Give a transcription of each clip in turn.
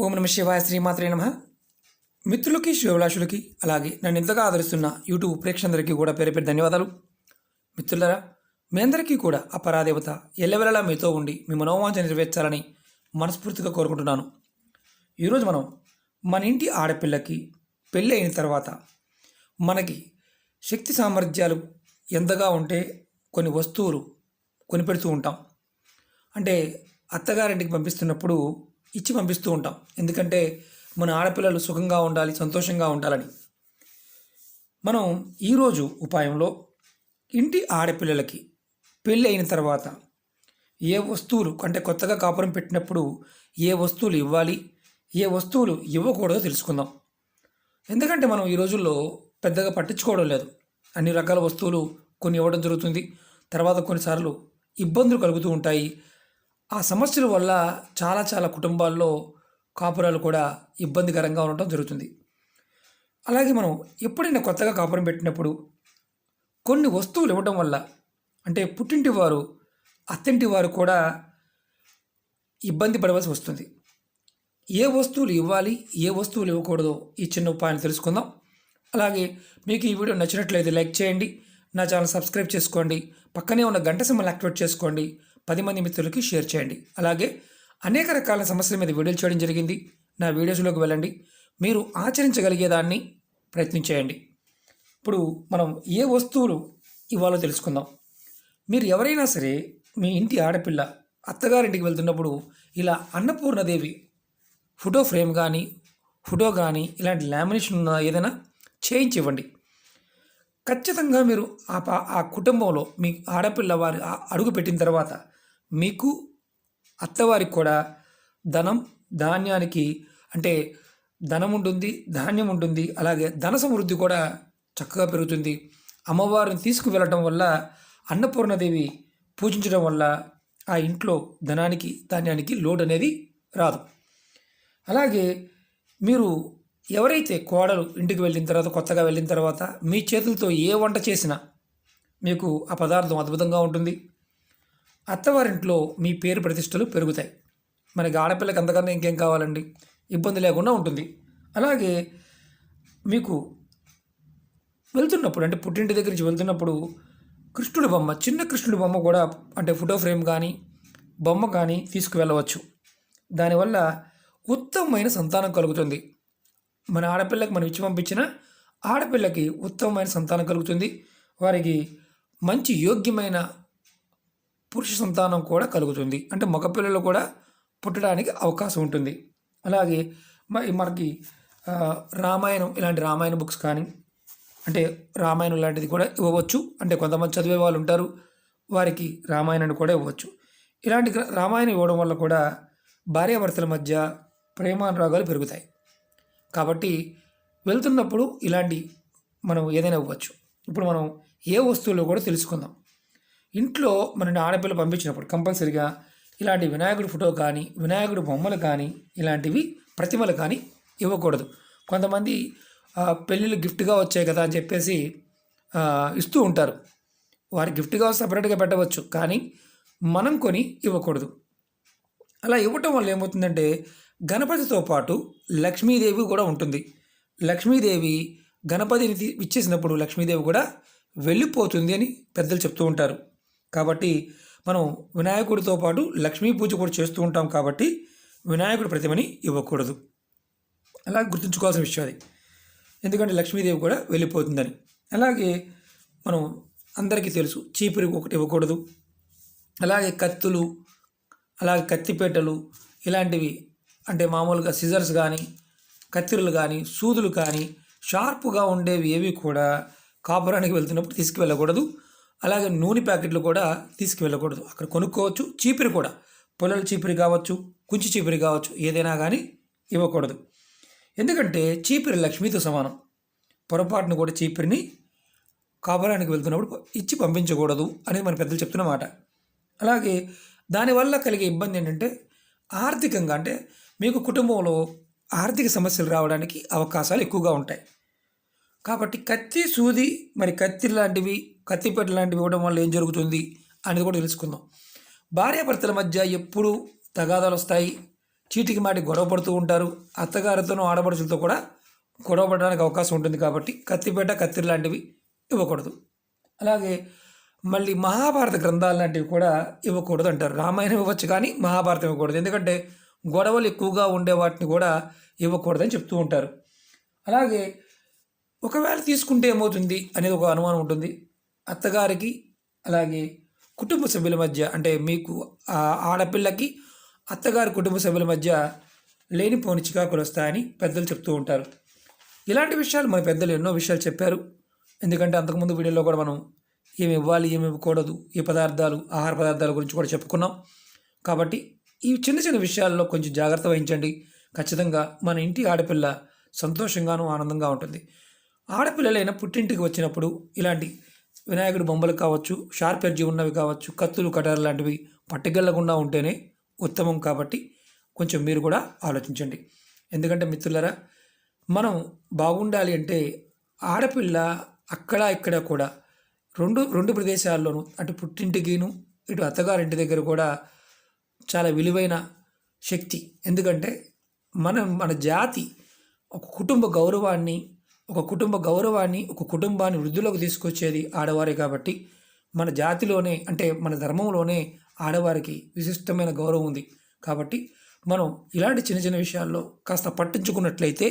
ఓం నమ శివాయ శ్రీమాత్రే నమ. మిత్రులకి శివభిలాషులకి అలాగే నన్ను ఇంతగా ఆదరిస్తున్న యూట్యూబ్ ప్రేక్షకులందరికీ కూడా పేరు పేరు ధన్యవాదాలు. మిత్రులరా మీ అందరికీ కూడా అపరాదేవత పరాదేవత ఎల్లవెల్లలా మీతో ఉండి మీ మనోవాంఛ నెరవేర్చాలని మనస్ఫూర్తిగా కోరుకుంటున్నాను. ఈరోజు మనం మన ఇంటి ఆడపిల్లకి పెళ్ళి అయిన తర్వాత మనకి శక్తి సామర్థ్యాలు ఎంతగా ఉంటే కొన్ని వస్తువులు కొనిపెడుతూ ఉంటాం. అంటే అత్తగారింటికి పంపిస్తున్నప్పుడు ఇచ్చి పంపిస్తూ ఉంటాం. ఎందుకంటే మన ఆడపిల్లలు సుఖంగా ఉండాలి సంతోషంగా ఉండాలని. మనం ఈరోజు ఉపాయంలో ఇంటి ఆడపిల్లలకి పెళ్ళి అయిన తర్వాత ఏ వస్తువులు అంటే కొత్తగా కాపురం పెట్టినప్పుడు ఏ వస్తువులు ఇవ్వాలి ఏ వస్తువులు ఇవ్వకూడదో తెలుసుకుందాం. ఎందుకంటే మనం ఈ రోజుల్లో పెద్దగా పట్టించుకోవడం లేదు. అన్ని రకాల వస్తువులు కొన్ని ఇవ్వడం జరుగుతుంది. తర్వాత కొన్నిసార్లు ఇబ్బందులు కలుగుతూ ఉంటాయి. ఆ సమస్యల వల్ల చాలా చాలా కుటుంబాల్లో కాపురాలు కూడా ఇబ్బందికరంగా ఉండటం జరుగుతుంది. అలాగే మనం ఎప్పుడైనా కొత్తగా కాపురం పెట్టినప్పుడు కొన్ని వస్తువులు ఇవ్వడం వల్ల అంటే పుట్టింటి వారు అత్తింటి వారు కూడా ఇబ్బంది పడవలసి వస్తుంది. ఏ వస్తువులు ఇవ్వాలి ఏ వస్తువులు ఇవ్వకూడదో ఈ చిన్న ఉపాయాన్ని తెలుసుకుందాం. అలాగే మీకు ఈ వీడియో నచ్చినట్లయితే లైక్ చేయండి నా ఛానల్ సబ్స్క్రైబ్ చేసుకోండి పక్కనే ఉన్న గంట సింబల్ యాక్టివేట్ చేసుకోండి పది మంది మిత్రులకి షేర్ చేయండి. అలాగే అనేక రకాల సమస్యల మీద వీడియోలు చేయడం జరిగింది. నా వీడియోస్లోకి వెళ్ళండి. మీరు ఆచరించగలిగేదాన్ని ప్రయత్నించేయండి. ఇప్పుడు మనం ఏ వస్తువులు ఇవ్వాలో తెలుసుకుందాం. మీరు ఎవరైనా సరే మీ ఇంటి ఆడపిల్ల అత్తగారింటికి వెళ్తున్నప్పుడు ఇలా అన్నపూర్ణదేవి ఫోటో ఫ్రేమ్ కానీ ఫోటో కానీ ఇలాంటి లామినేషన్ ఉన్న ఏదైనా చేయించి ఇవ్వండి ఖచ్చితంగా మీరు ఆ పా ఆ కుటుంబంలో మీ ఆడపిల్ల వారు ఆ అడుగు పెట్టిన తర్వాత మీకు అత్తవారికి కూడా ధనం ధాన్యానికి అంటే ధనం ఉంటుంది ధాన్యం ఉంటుంది అలాగే ధన సమృద్ధి కూడా చక్కగా పెరుగుతుంది. అమ్మవారిని తీసుకువెళ్ళటం వల్ల అన్నపూర్ణదేవి పూజించడం వల్ల ఆ ఇంట్లో ధనానికి ధాన్యానికి లోడ్ అనేది రాదు. అలాగే మీరు ఎవరైతే కోడలు ఇంటికి వెళ్ళిన తర్వాత కొత్తగా వెళ్ళిన తర్వాత మీ చేతులతో ఏ వంట చేసినా మీకు ఆ పదార్థం అద్భుతంగా ఉంటుంది. అత్తవారింట్లో మీ పేరు ప్రతిష్టలు పెరుగుతాయి. మనకి ఆడపిల్లకి అంతకన్నా ఇంకేం కావాలండి? ఇబ్బంది లేకుండా ఉంటుంది. అలాగే మీకు వెళ్తున్నప్పుడు అంటే పుట్టింటి దగ్గర నుంచి వెళ్తున్నప్పుడు కృష్ణుడి బొమ్మ చిన్న కృష్ణుడి బొమ్మ కూడా అంటే ఫోటో ఫ్రేమ్ కానీ బొమ్మ కానీ తీసుకువెళ్ళవచ్చు. దానివల్ల ఉత్తమమైన సంతానం కలుగుతుంది. మన ఆడపిల్లకి మనం ఇచ్చి పంపించిన ఆడపిల్లకి ఉత్తమమైన సంతానం కలుగుతుంది. వారికి మంచి యోగ్యమైన పురుష సంతానం కూడా కలుగుతుంది. అంటే మగపిల్లలు కూడా పుట్టడానికి అవకాశం ఉంటుంది. అలాగే మరి మనకి రామాయణం ఇలాంటి రామాయణ బుక్స్ కానీ అంటే రామాయణం లాంటిది కూడా ఇవ్వవచ్చు. అంటే కొంతమంది చదివే వాళ్ళు ఉంటారు వారికి రామాయణాన్ని కూడా ఇవ్వచ్చు. ఇలాంటి రామాయణం ఇవ్వడం వల్ల కూడా భార్యాభర్తల మధ్య ప్రేమానురాగాలు పెరుగుతాయి. కాబట్టి వెళ్తున్నప్పుడు ఇలాంటి మనం ఏదైనా ఇవ్వచ్చు. ఇప్పుడు మనం ఏ వస్తువులో కూడా తెలుసుకుందాం. ఇంట్లో మన ఆడపిల్ల పంపించినప్పుడు కంపల్సరిగా ఇలాంటి వినాయకుడి ఫోటో కానీ వినాయకుడి బొమ్మలు కానీ ఇలాంటివి ప్రతిమలు కానీ ఇవ్వకూడదు. కొంతమంది పెళ్ళిళ్ళు గిఫ్ట్గా వచ్చాయి కదా అని చెప్పేసి ఇస్తూ ఉంటారు. వారి గిఫ్ట్గా సపరేట్గా పెట్టవచ్చు కానీ మనం కొని ఇవ్వకూడదు. అలా ఇవ్వటం వల్ల ఏమవుతుందంటే గణపతితో పాటు లక్ష్మీదేవి కూడా ఉంటుంది. లక్ష్మీదేవి గణపతిని ఇచ్చేసినప్పుడు లక్ష్మీదేవి కూడా వెళ్ళిపోతుంది అని పెద్దలు చెప్తూ ఉంటారు. కాబట్టి మనం వినాయకుడితో పాటు లక్ష్మీ పూజ కూడా చేస్తూ ఉంటాం కాబట్టి వినాయకుడి ప్రతిమని ఇవ్వకూడదు. అలా గుర్తుంచుకోవాల్సిన విషయం అది. ఎందుకంటే లక్ష్మీదేవి కూడా వెళ్ళిపోతుందని. అలాగే మనం అందరికీ తెలుసు చీపురు ఒకటి ఇవ్వకూడదు. అలాగే కత్తులు అలాగే కత్తిపేటలు ఇలాంటివి అంటే మామూలుగా సిజర్స్ కానీ కత్తిరలు కానీ సూదులు కానీ షార్ప్గా ఉండేవి ఏవి కూడా కాపురానికి వెళ్తున్నప్పుడు తీసుకువెళ్ళకూడదు. అలాగే నూనె ప్యాకెట్లు కూడా తీసుకువెళ్ళకూడదు. అక్కడ కొనుక్కోవచ్చు. చీపిరి కూడా. పొలాల చీపిరి కావచ్చు కుంచి చీపిరి కావచ్చు ఏదైనా కానీ ఇవ్వకూడదు. ఎందుకంటే చీపిరి లక్ష్మితో సమానం. పొరపాటును కూడా చీపిరిని కాపురానికి వెళ్తున్నప్పుడు ఇచ్చి పంపించకూడదు అనేది మన పెద్దలు చెప్తున్న మాట. అలాగే దానివల్ల కలిగే ఇబ్బంది ఏంటంటే ఆర్థికంగా అంటే మీకు కుటుంబంలో ఆర్థిక సమస్యలు రావడానికి అవకాశాలు ఎక్కువగా ఉంటాయి. కాబట్టి కత్తి సూది మరి కత్తి లాంటివి కత్తిపెట్ట లాంటివి ఇవ్వడం వల్ల ఏం జరుగుతుంది అనేది కూడా తెలుసుకుందాం. భార్యాభర్తల మధ్య ఎప్పుడు తగాదాలు వస్తాయి చీటికి మాటి గొడవ పడుతూ ఉంటారు. అత్తగారితోనూ ఆడపడుచులతో కూడా గొడవ పడడానికి అవకాశం ఉంటుంది కాబట్టి కత్తిపేట కత్తిరి లాంటివి ఇవ్వకూడదు. అలాగే మళ్ళీ మహాభారత గ్రంథాలు లాంటివి కూడా ఇవ్వకూడదు అంటారు. రామాయణం ఇవ్వచ్చు కానీ మహాభారతం ఇవ్వకూడదు. ఎందుకంటే గొడవలు ఎక్కువగా ఉండే వాటిని కూడా ఇవ్వకూడదని చెప్తూ ఉంటారు. అలాగే ఒకవేళ తీసుకుంటే ఏమవుతుంది అనేది ఒక అనుమానం ఉంటుంది. అత్తగారికి అలాగే కుటుంబ సభ్యుల మధ్య అంటే మీకు ఆ ఆడపిల్లకి అత్తగారి కుటుంబ సభ్యుల మధ్య లేనిపోని చికాకులు వస్తాయని పెద్దలు చెప్తూ ఉంటారు. ఇలాంటి విషయాలు మన పెద్దలు ఎన్నో విషయాలు చెప్పారు. ఎందుకంటే అంతకుముందు వీడియోలో కూడా మనం ఏమి ఇవ్వాలి ఏమి ఇవ్వకూడదు ఏ పదార్థాలు ఆహార పదార్థాల గురించి కూడా చెప్పుకున్నాం. కాబట్టి ఈ చిన్న చిన్న విషయాల్లో కొంచెం జాగ్రత్త వహించండి. ఖచ్చితంగా మన ఇంటి ఆడపిల్ల సంతోషంగాను ఆనందంగా ఉంటుంది. ఆడపిల్లలైన పుట్టింటికి వచ్చినప్పుడు ఇలాంటి వినాయకుడి బొమ్మలు కావచ్చు షార్ప్ ఎడ్జి ఉన్నవి కావచ్చు కత్తులు కటారు లాంటివి పట్టుకెళ్ళకుండా ఉంటేనే ఉత్తమం కాబట్టి కొంచెం మీరు కూడా ఆలోచించండి. ఎందుకంటే మిత్రులరా మనం బాగుండాలి అంటే ఆడపిల్ల అక్కడ ఇక్కడ కూడా రెండు రెండు ప్రదేశాల్లోనూ అటు పుట్టింటికిను ఇటు అత్తగారింటి దగ్గర కూడా చాలా విలువైన శక్తి. ఎందుకంటే మనం మన జాతి ఒక కుటుంబ గౌరవాన్ని ఒక కుటుంబ గౌరవాన్ని ఒక కుటుంబాన్ని వృద్ధిలోకి తీసుకొచ్చేది ఆడవారే కాబట్టి మన జాతిలోనే అంటే మన ధర్మంలోనే ఆడవారికి విశిష్టమైన గౌరవం ఉంది. కాబట్టి మనం ఇలాంటి చిన్న చిన్న విషయాల్లో కాస్త పట్టించుకున్నట్లయితే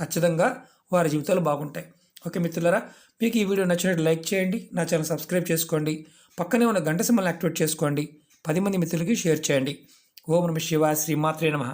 ఖచ్చితంగా వారి జీవితాలు బాగుంటాయి. ఓకే మిత్రులారా మీకు ఈ వీడియో నచ్చినట్టు లైక్ చేయండి నా ఛానల్ సబ్స్క్రైబ్ చేసుకోండి పక్కనే ఉన్న గంట సింబల్ యాక్టివేట్ చేసుకోండి పది మంది మిత్రులకి షేర్ చేయండి. ఓం నమ శివ శ్రీమాత్రే నమః.